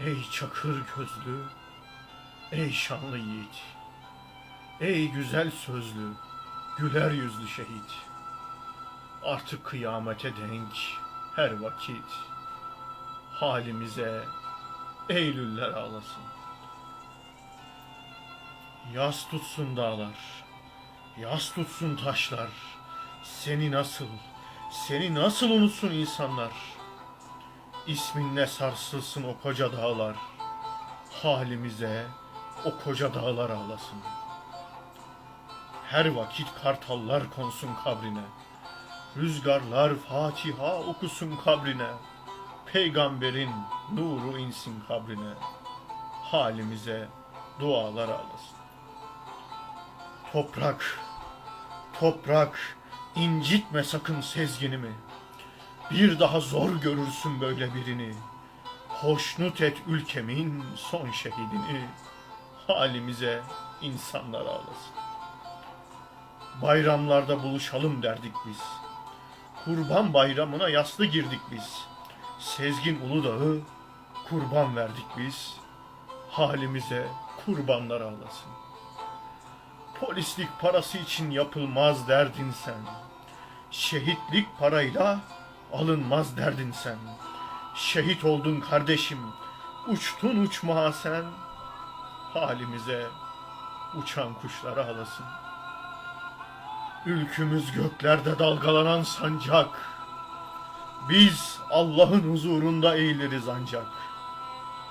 Ey çakır gözlü, ey şanlı yiğit, ey güzel sözlü, güler yüzlü şehit. Artık kıyamete denk her vakit halimize Eylüller ağlasın. Yas tutsun dağlar, yas tutsun taşlar. Seni nasıl, seni nasıl unutsun insanlar? İsminle sarsılsın o koca dağlar. Halimize o koca dağlar ağlasın. Her vakit kartallar konsun kabrine. Rüzgarlar Fatiha okusun kabrine. Peygamberin nuru insin kabrine. Halimize dualar ağlasın. Toprak, toprak incitme sakın sezginimi. Bir daha zor görürsün böyle birini. Hoşnut et ülkemin son şehidini. Halimize insanlar ağlasın. Bayramlarda buluşalım derdik biz. Kurban bayramına yaslı girdik biz. Sezgin Uludağ'ı kurban verdik biz. Halimize kurbanlar ağlasın. Polislik parası için yapılmaz derdin sen. Şehitlik parayla alınmaz derdin sen. Şehit oldun kardeşim, uçtun uçmağa sen. Halimize uçan kuşlara ağlasın. Ülkümüz göklerde dalgalanan sancak. Biz Allah'ın huzurunda eğiliriz ancak.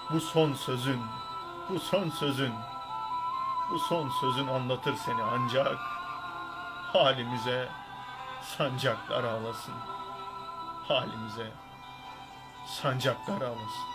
Bu son sözün, bu son sözün, bu son sözün anlatır seni ancak. Halimize sancaklar ağlasın. Halimize sancaklar ağlasın.